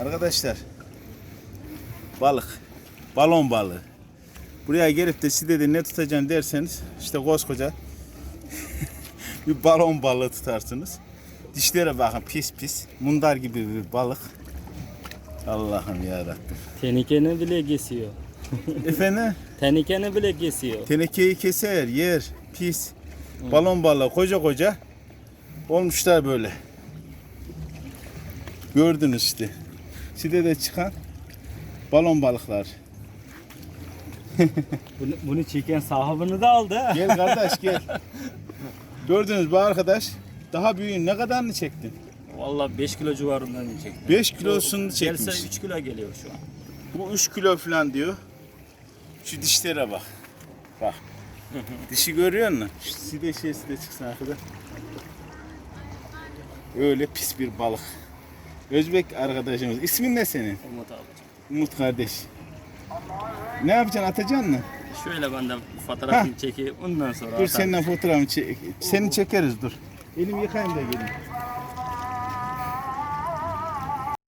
Arkadaşlar balık, balon balığı. Buraya gelip de sidede ne tutacaksın derseniz işte koskoca bir balon balığı tutarsınız. Dişlere bakın pis pis. Mundar gibi bir balık. Allah'ım ya Rabbim. Tenikeni bile kesiyor. Efendim Tenikeni bile kesiyor. tenekeyi keser, yer, pis. Balon balığı koca koca olmuşlar böyle. Gördünüz işte. Sidede çıkan balon balıklar. Bunu, bunu çeken sahibini de aldı. Gel kardeş gel. Gördünüz bu arkadaş. Daha büyüğün ne kadarını çektin? Vallahi 5 kilo civarından çektim. 5 kilosunu çekmiş. Gelse 3 kilo geliyor şu an. Bu 3 kilo falan diyor. Şu dişlere bak. Bak. Dişi görüyor musun? Şu side şeysi de çıksın arkada. Öyle pis bir balık. Özbek arkadaşımız. İsmin ne senin? Umut abicim. Umut kardeş. Ne yapacaksın? Atacaksın mı? Şöyle ben de fotoğrafını çekeyim. Ondan sonra Dur atarım. senden fotoğrafını çek. Seni çekeriz dur. Elimi yıkayayım da gelin.